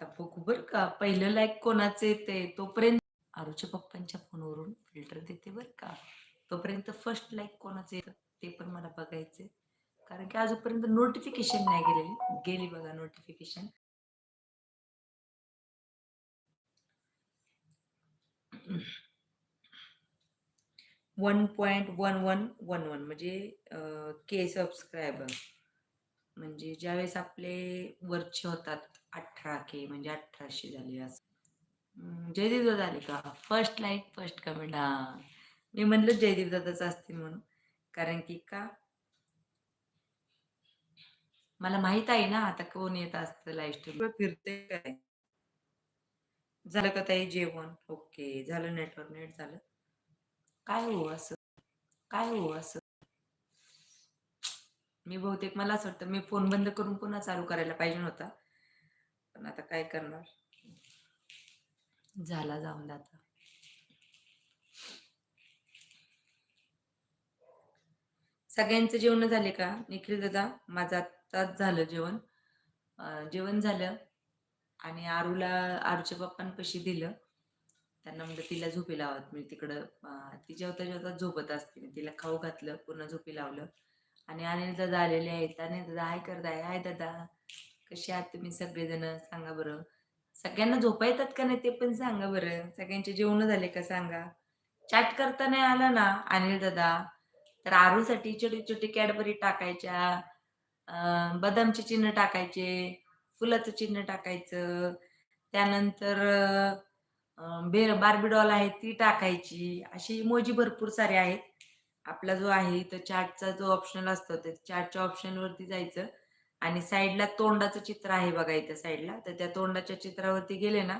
आता बघू बर का. पहिलं लाईक कोणाचं येते तोपर्यंत आरूच्या पप्पांच्या फोनवरून फिल्टर देते बर का. तोपर्यंत फर्स्ट लाईक कोणाचं येतं? ते पण मला बघायचे कारण की अजूनपर्यंत नोटिफिकेशन नाही गेलेली. गेली बघा notification one point one one one one म्हणजे के सबस्क्रायबर म्हणजे ज्यावेळेस आपले वरचे होतात अठरा के म्हणजे अठराशे झाले असं. जयदेव दादा आले का? फर्स्ट लाईक फर्स्ट कमेंट हा. मी म्हणलं जयदेव दादाच असतील म्हणून. कारण की का? मला माहीत आहे ना आता कोण येत असतं लाईफ स्टाईल फिरते काय? झालं का ताई जेवण? ओके झालं नेटवर्क नेट झालं. काय हो असं? काय हो असं? मी बहुतेक मला असं वाटतं मी फोन बंद करून पुन्हा चालू करायला पाहिजे नव्हता पण आता काय करणार? झाला जाऊन आता. सगळ्यांचं जेवण झाले का? निखिल दादा माझं आत्ताच झालं जेवण. जेवण झालं आणि आरूला आरूच्या पप्पांपाशी दिलं. त्यांना म्हणलं तिला झोपी लावत. मी तिकडं ती जेवता जेवता झोपत असते मी तिला खाऊ घातलं पूर्ण झोपी लावलं. आणि अनिल दादा आलेले आहेत. अनिल दादा हाय करताय हाय दादा. कसे आहात तुम्ही सगळेजण? सांगा बरं. सगळ्यांना झोपा येतात का नाही ते पण सांगा बरं. सगळ्यांचे जेवण झाले का सांगा. चॅट करता नाही आला ना अनिल दादा तर आरूसाठी छोटी छोटी कॅडबरी टाकायच्या बदामचे चिन्ह टाकायचे फुलाचं चिन्ह टाकायचं त्यानंतर बेर बार्बी डॉल आहे ती टाकायची. अशी इमोजी भरपूर सारे आहेत. आपला जो आहे तो चॅटचा जो ऑप्शनल असतो ते चॅटच्या ऑप्शनवरती जायचं. आणि साईडला तोंडाचं चित्र आहे बघा इथं साईडला. तर त्या तोंडाच्या चित्रावरती गेले ना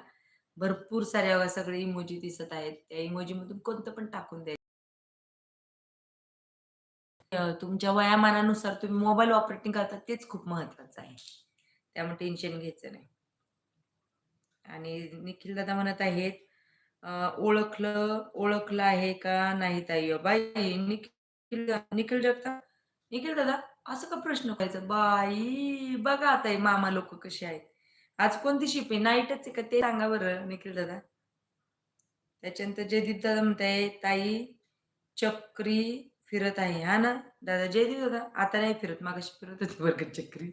भरपूर साऱ्या सगळे इमोजी दिसत आहेत. त्या इमोजी मधून कोणतं पण टाकून द्यायचं. तुमच्या वयामानानुसार तुम्ही मोबाईल ऑपरेटिंग करता तेच खूप महत्वाचं आहे. त्यामुळे टेन्शन घ्यायचं नाही. आणि निखिल दादा म्हणत आहेत ओळखलं ओळखलं आहे का? नाही ताई बाई निखिल निखिल जगता निखिल दादा? असं का प्रश्न करायचा? बाई बघा आता हे मामा लोक कसे आहेत. आज कोणती शिप आहे? नाईटच आहे का? ते सांगा बरं निखिल दादा. त्याच्यानंतर जयदीप दादा म्हणताय ताई चक्री फिरत आहे. हा ना? दादा जयदीप दादा आता नाही फिरत. मागाशी फिरत होती बरं का चक्री.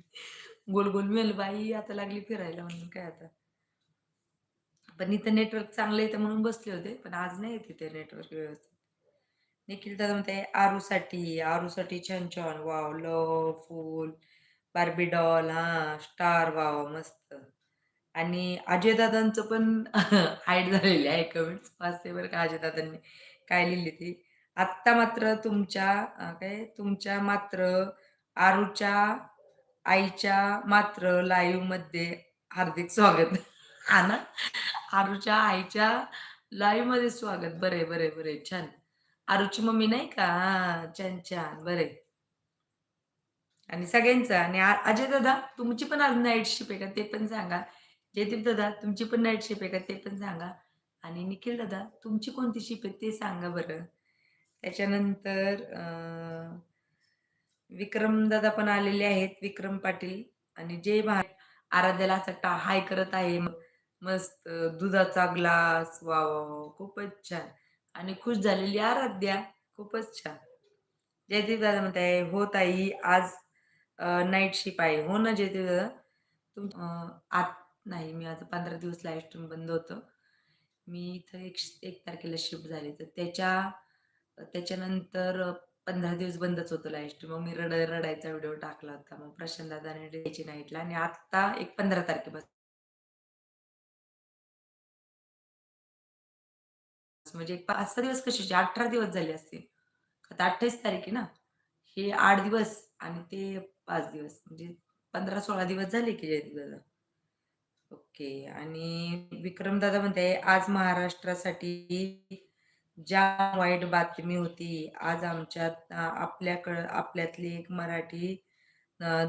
गोल गोल मेल बाई आता लागली फिरायला म्हणून काय आता? पण इथं नेटवर्क चांगलं येतं म्हणून बसले होते पण आज नाही येते ते नेटवर्क व्यवस्थित. निखिल दादा म्हणते आरूसाठी आरूसाठी छान छान वाव लव फूल बार्बी डॉल हा स्टार वाव मस्त. आणि अजय दादांचं पण हाईट झालेली आहे कमेंट्स. वाचते बरं का अजय दादांनी काय लिहिली ती? आत्ता मात्र तुमच्या काय? तुमच्या मात्र आरूच्या आईच्या मात्र लाईव्हमध्ये हार्दिक स्वागत. हा ना? आरूच्या आईच्या लाईव्हमध्ये स्वागत. बरे बरे बरे छान. आरूची मम्मी नाही का? हा छान छान. बरे आणि सगळ्यांचं. आणि आ- अजय दादा तुमची पण आज नाईट शिप आहे का? ते पण सांगा. जयदीप दादा तुमची पण नाईट शिप आहे का? ते पण सांगा. आणि निखिल दादा तुमची कोणती शिप आहे ते सांगा बरं. त्याच्यानंतर अं, विक्रम दादा पण आलेले आहेत विक्रम पाटील. आणि जय भा आराध्याला असं टा हाय करत आहे. मस्त दुधाचा ग्लास वा वा वा खूपच छान. आणि खुश झालेली आराध्या खूपच छान. जयदीप दादा म्हणत आहे हो ताई आज नाईट शिप आहे. हो ना जयदीप दादा? तुम आत नाही मी आता पंधरा दिवस लाईव्ह स्ट्रीम बंद होतं. मी इथं एक एक तारखेला शिफ्ट झाली. तर त्याच्या त्याच्यानंतर पंधरा दिवस बंदच होतं लाईव्ह स्ट्रीम मग मी रड रडायचा व्हिडिओ टाकला होता. मग प्रशांत दादाने द्यायची नाईटला आणि आत्ता एक पंधरा तारखेपासून. म्हणजे एक पाच सहा दिवस कशाचे अठरा दिवस झाले असतील. आता अठ्ठावीस तारीख आहे ना? हे आठ दिवस आणि ते पाच दिवस. म्हणजे पंधरा सोळा दिवस झाले की जयदीप दादा. ओके. आणि विक्रम दादा म्हणते आज महाराष्ट्रासाठी ज्या वाईट बातमी होती आज आमच्यात आपल्याकड आपल्याकडं आपल्यातली एक मराठी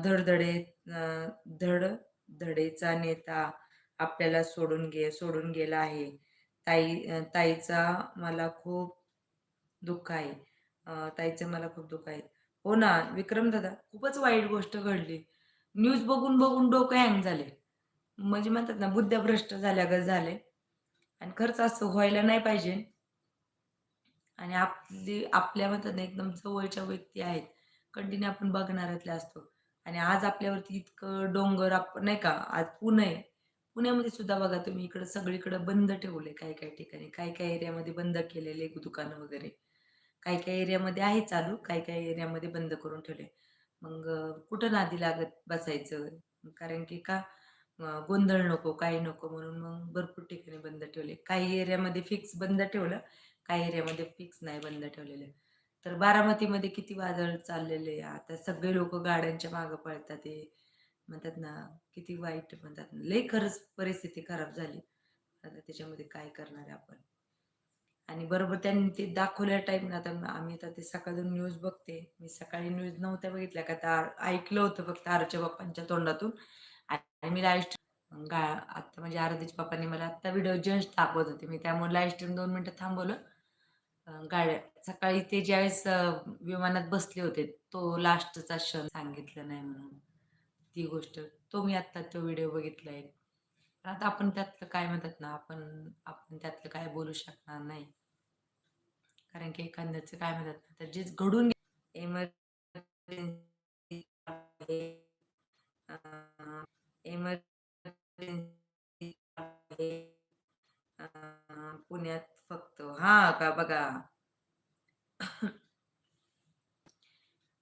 धडधडे धड धडेचा नेता आपल्याला सोडून गे सोडून गेला आहे. ताई ताईचा मला खूप दुःख आहे. अ, ताईचं मला खूप दुःख आहे. हो ना विक्रम दादा खूपच वाईट गोष्ट घडली. न्यूज बघून बघून डोकं हँग झाले. म्हणजे म्हणतात ना बुद्धभ्रष्ट झाल्यागत झाले. आणि खरंच असं व्हायला नाही पाहिजे. आणि आपली आपल्या म्हणतात ना एकदम जवळच्या व्यक्ती आहेत. कंटिन्यू आपण बघणाऱ्यातल्या असतो. आणि आज आपल्यावरती इतकं डोंगर आप नाही का आज पुणे पुण्यामध्ये सुद्धा बघा तुम्ही इकडं सगळीकडे बंद ठेवले काही काही ठिकाणी काही काही एरियामध्ये बंद केलेले दुकानं वगैरे. काही काही एरियामध्ये आहे चालू काही काही एरियामध्ये बंद करून ठेवले मग कुठं नादी लागत बसायचं? कारण की का? गोंधळ नको काही नको म्हणून मग भरपूर ठिकाणी बंद ठेवले. काही एरियामध्ये फिक्स बंद ठेवलं काही एरियामध्ये फिक्स नाही बंद ठेवलेले. तर बारामतीमध्ये किती वादळ चाललेले? आता सगळे लोक गाड्यांच्या मागं पळतात ते म्हणतात ना किती वाईट म्हणतात ना खरंच परिस्थिती खराब झाली. आता त्याच्यामध्ये काय करणार आहे आपण? आणि बरोबर त्यांनी ते दाखवल्या टाईम आता आम्ही आता ते सकाळून न्यूज बघते. मी सकाळी न्यूज नव्हत्या बघितल्या का तर ऐकलं होतं फक्त आरच्या बाप्पांच्या तोंडातून. आणि मी लाईव्ह स्ट्रीम गा आत्ता म्हणजे आराध्याच्या बाप्पांनी मला आत्ता व्हिडिओ जस्ट दाखवत होते. मी त्यामुळे लाईव्ह स्ट्रीम दोन मिनटं थांबवलं. गाड्या सकाळी ते ज्यावेळेस विमानात बसले होते तो लास्टचा क्षण सांगितलं नाही म्हणून. ती गोष्ट. तो मी आत्ता तो व्हिडिओ बघितलाय. आहे आता आपण त्यातलं काय म्हणतात ना आपण आपण त्यातलं काय बोलू शकणार नाही. कारण की एखाद्याचं काय म्हणतात ना तर जे घडून एमर्जन्सी आहे. पुण्यात फक्त हा का बघा.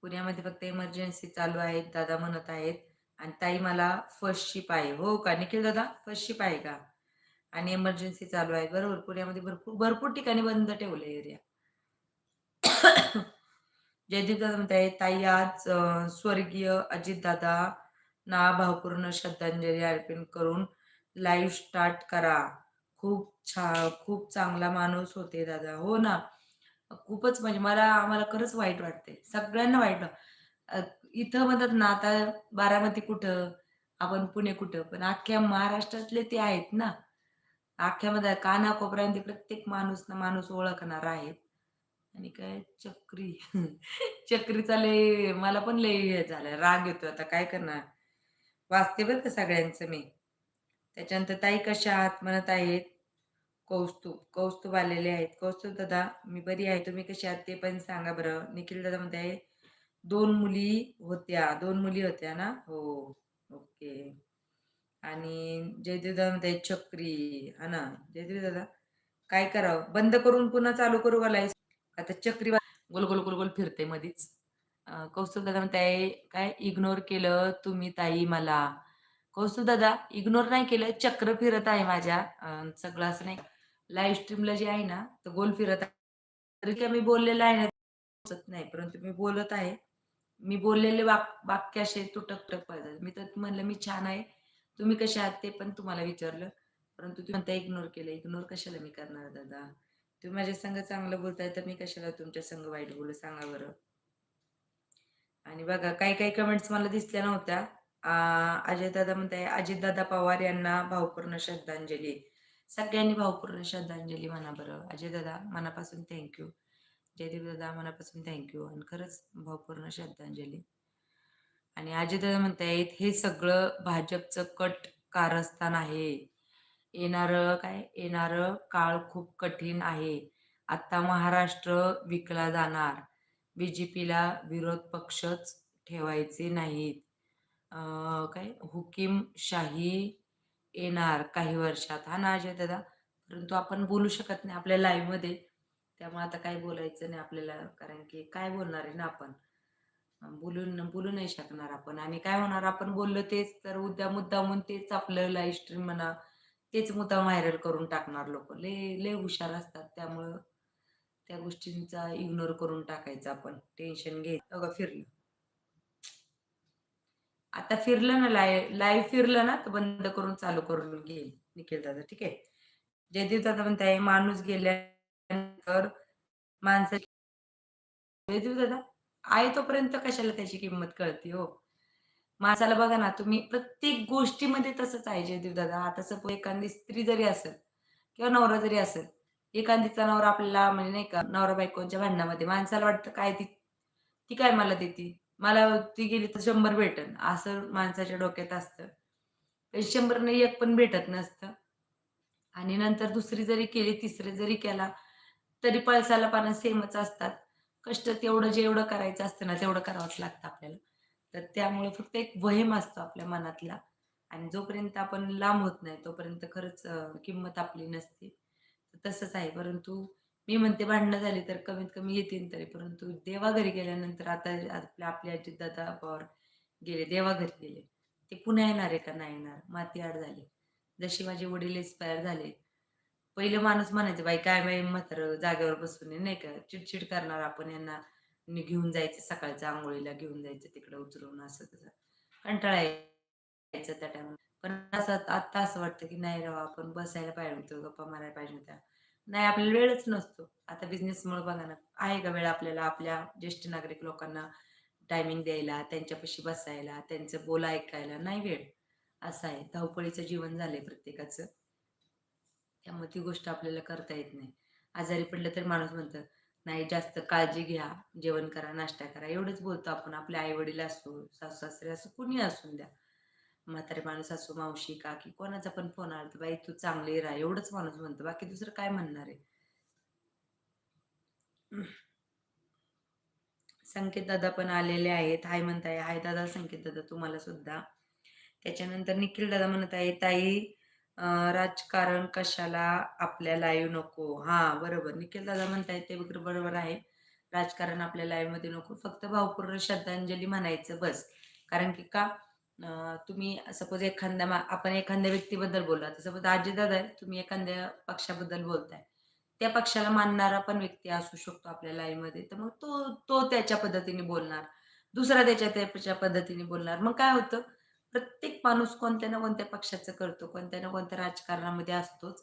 पुण्यामध्ये फक्त इमर्जन्सी चालू आहेत दादा म्हणत आहेत. आणि ताई मला फर्स्ट शिप आहे. हो का? निखिल दादा फर्स्ट शिप आहे का? आणि इमर्जन्सी चालू आहे. बरोबर पुण्यामध्ये भरपूर भरपूर ठिकाणी बंद ठेवले एरिया जयदीप दादा म्हणताय ताई आज स्वर्गीय स्वर्गीय अजितदादा ना भावपूर्ण श्रद्धांजली अर्पण करून लाईव्ह स्टार्ट करा. खूप छा खूप चांगला माणूस होते दादा. हो ना. खूपच म्हणजे मला आम्हाला खरंच वाईट वाटते सगळ्यांना वाईट वाट- अ, इथं म्हणतात ना आता बारामती कुठं आपण पुणे कुठं पण अख्ख्या महाराष्ट्रातले ते आहेत ना. अख्ख्यामध्ये म्हणजे कानाकोपऱ्यामध्ये प्रत्येक माणूस ना माणूस ओळखणार आहे. आणि काय चक्री चक्रीचा लय मला पण लय हे झालं राग येतो आता काय करणार? वाचते बरं का सगळ्यांचं मी. त्याच्यानंतर ताई कशा आहात? म्हणत आहेत. कौस्तुभ कौस्तुभ आलेले आहेत. कौस्तुभ दादा मी बरी आहे. तुम्ही कशी आहात? ते पण सांगा बरं. निखिल दादा म्हणते आहे दोन मुली होत्या दोन मुली होत्या ना? हो ओके. आणि जयदेव दादा म्हणते चक्री हा ना? जयदेव दादा काय करावं? बंद करून पुन्हा चालू करू का लाईव्ह आता चक्री गोल गोल गोल गोल फिरते मधीच. कौस्तुभ दादा म्हणताय काय इग्नोर केलं तुम्ही ताई मला? कौस्तुभ दादा इग्नोर नाही केलं चक्र फिरत आहे माझ्या. सगळं असं नाही. लाईव्ह स्ट्रीमला जे आहे ना तर गोल फिरत आहे. तरी मी बोललेलं आहे ना? नाही परंतु मी बोलत आहे. मी बोललेले वाक वाक्य असे तुटक तुटक पडतात मी तर म्हणलं मी छान आहे. तुम्ही कसे आहात ते पण तुम्हाला विचारलं. परंतु तुम्ही म्हणता इग्नोर केलं. इग्नोर कशाला मी करणार दादा? तुम्ही माझ्या संग चांगलं बोलताय तर मी कशाला तुमच्या संग वाईट बोलू? सांगा बरं. आणि बघा काही काही कमेंट्स मला दिसल्या नव्हत्या. अजय दादा म्हणताय अजितदादा पवार यांना भावपूर्ण श्रद्धांजली. सगळ्यांनी भावपूर्ण श्रद्धांजली म्हणा बरं. अजय दादा मनापासून थँक्यू जयदेव दादा मनापासून थँक्यू आणि खरंच भावपूर्ण श्रद्धांजली. आणि अजय दादा म्हणतायत हे सगळं भाजपचं कट कारस्थान आहे. येणारं काय? येणारं काळ खूप कठीण आहे. आता महाराष्ट्र विकला जाणार. बीजेपीला विरोध पक्षच ठेवायचे नाहीत. काय? हुकीमशाही येणार काही वर्षात. हा ना अजय दादा परंतु आपण बोलू शकत नाही आपल्या लाईव्हमध्ये मध्ये. त्यामुळे आता काय बोलायचं नाही आपल्याला कारण की काय बोलणार आहे ना आपण? बोलून बोलू नाही शकणार आपण. आणि काय होणार आपण बोललो तेच तर उद्या मुद्दामून तेच आपलं लाईव्ह स्ट्रीम म्हणा तेच मुद्दा व्हायरल करून टाकणार लोक. लय लय हुशार असतात. त्यामुळं त्या गोष्टींचा इग्नोर करून टाकायचा आपण. टेन्शन घ्यायचं अगं फिरलं. आता फिरलं ना लाय लाईव्ह फिरलं ना तर बंद करून चालू करून घेईल. निखिल दादा ठीक आहे? जयदेव दादा म्हणताय माणूस गेल्या तर माणसाची दादा आहे तोपर्यंत कशाला त्याची किंमत कळते हो? माणसाला बघा ना तुम्ही प्रत्येक गोष्टीमध्ये तसंच आहे जयदेव दादा आता सपोज एखादी स्त्री जरी असेल किंवा नवरा जरी असेल एखादीचा नवरा आपल्याला म्हणजे नाही का नवरा बायकोच्या भांडणामध्ये माणसाला वाटतं काय ती ती काय मला देते? मला ती गेली तर शंभर भेटन. असं माणसाच्या डोक्यात असतं. पण 100 एक पण भेटत नसतं. आणि नंतर दुसरी जरी केली, तिसरी जरी केला, तरी पळसाला पानं सेमच असतात. कष्ट तेवढं जेवढं करायचं असतं ना, तेवढं करावंच लागतं आपल्याला. तर त्यामुळे फक्त एक वहीम असतो आपल्या मनातला आणि जोपर्यंत आपण लांब होत नाही, तोपर्यंत खरंच किंमत आपली नसते. तसंच आहे. परंतु मी म्हणते भांडणं झाली तर कमीत कमी येतील तरी, परंतु देवाघरी गेल्यानंतर आता आपले आपले दादा पवार गेले, देवाघरी गेले. ते पुन्हा येणार आहे का? नाही येणार. माती आड झाली जशी माझे वडील एक्सपायर झाले. पहिलं माणूस म्हणायचं, "बाई काय बाई म्हातारं जागेवर बसून आहे," नाही का, चिडचिड करणार आपण यांना नि घेऊन जायचं सकाळचं अंघोळीला घेऊन जायचं तिकडं उचलून असं तसं. कंटाळा यायचा त्या टाईमाला. पण असं आत्ता असं वाटतं, की नाही राव आपण बसायला पाहिजे होतं, गप्पा मारायला पाहिजे होत्या. नाही आपल्याला वेळच नसतो. आता बिझनेसमुळे बघा ना, आहे का वेळ आपल्याला आपल्या ज्येष्ठ नागरिक लोकांना टायमिंग द्यायला, त्यांच्यापाशी बसायला, त्यांचं बोला ऐकायला? नाही वेळ. असं आहे. धावपळीचं जीवन झालंय प्रत्येकाचं. त्यामुळे ती गोष्ट आपल्याला करता येत नाही. आजारी पडलं तर माणूस म्हणतं, "नाही जास्त काळजी घ्या, जेवण करा, नाश्ता करा." एवढंच बोलतो आपण. आपले आई-वडील असो, सासू-सासरे असो, कुणी असून द्या. म्हातारे माणूस असो, मावशी, काकी कोणाचा पण फोन आला तर "बाई तू चांगली राहा." एवढंच माणूस म्हणतो. बाकी दुसरं काय म्हणणार आहे? संकेत दादा पण आलेले आहेत. हाय म्हणताय. हाय दादा संकेत दादा तुम्हाला सुद्धा. त्याच्यानंतर निखिल दादा म्हणत आहे, "ताई राजकारण कशाला आपल्या लाईव्ह नको." हां, बरोबर. निखिल दादा म्हणतायत ते वगैरे बरोबर आहे. राजकारण आपल्या लाईव्हमध्ये नको. फक्त भावपूर्ण श्रद्धांजली म्हणायचं बस. कारण की का अ, तुम्ही सपोज एखाद्या मा आपण एखाद्या व्यक्तीबद्दल बोलला, तर सपोज दादा आहे, तुम्ही एखाद्या पक्षाबद्दल बोलताय. त्या पक्षाला मानणारा पण व्यक्ती असू शकतो आपल्या लाईव्हमध्ये. तर मग तो तो त्याच्या पद्धतीने बोलणार. दुसरा त्याच्या त्याच्या पद्धतीने बोलणार. मग काय होतं, प्रत्येक माणूस कोणत्या ना कोणत्या पक्षाचं करतो, कोणत्या ना कोणत्या राजकारणामध्ये असतोच.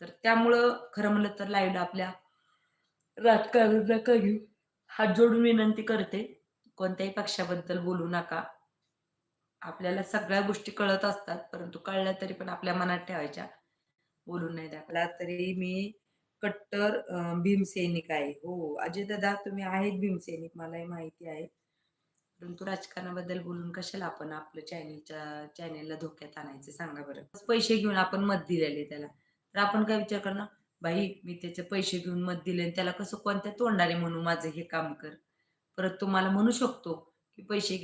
तर त्यामुळं खरं म्हणलं तर लाईव्ह आपल्या राजकारण नका घेऊ. हात जोडून विनंती करते, कोणत्याही पक्षाबद्दल बोलू नका. आपल्याला सगळ्या गोष्टी कळत असतात, परंतु कळल्या तरी पण आपल्या मनात ठेवायच्या. बोलून नाही द्या तरी मी कट्टर भीमसैनिक आहे. हो, अजय दादा तुम्ही आहेत भीमसैनिक मलाही माहिती आहे. परंतु राजकारणाबद्दल बोलून कशाला आपण आपलं चॅनेलच्या चॅनेलला धोक्यात आणायचं सांगा बरं. पैसे घेऊन आपण मत दिलेले त्याला. तर आपण काय विचार करणार, "बाई मी त्याचे पैसे घेऊन मत दिले आणि त्याला कसं कोणत्या तोंडाने म्हणू माझं हे काम कर." परत तुम्हाला म्हणू शकतो, की पैसे घे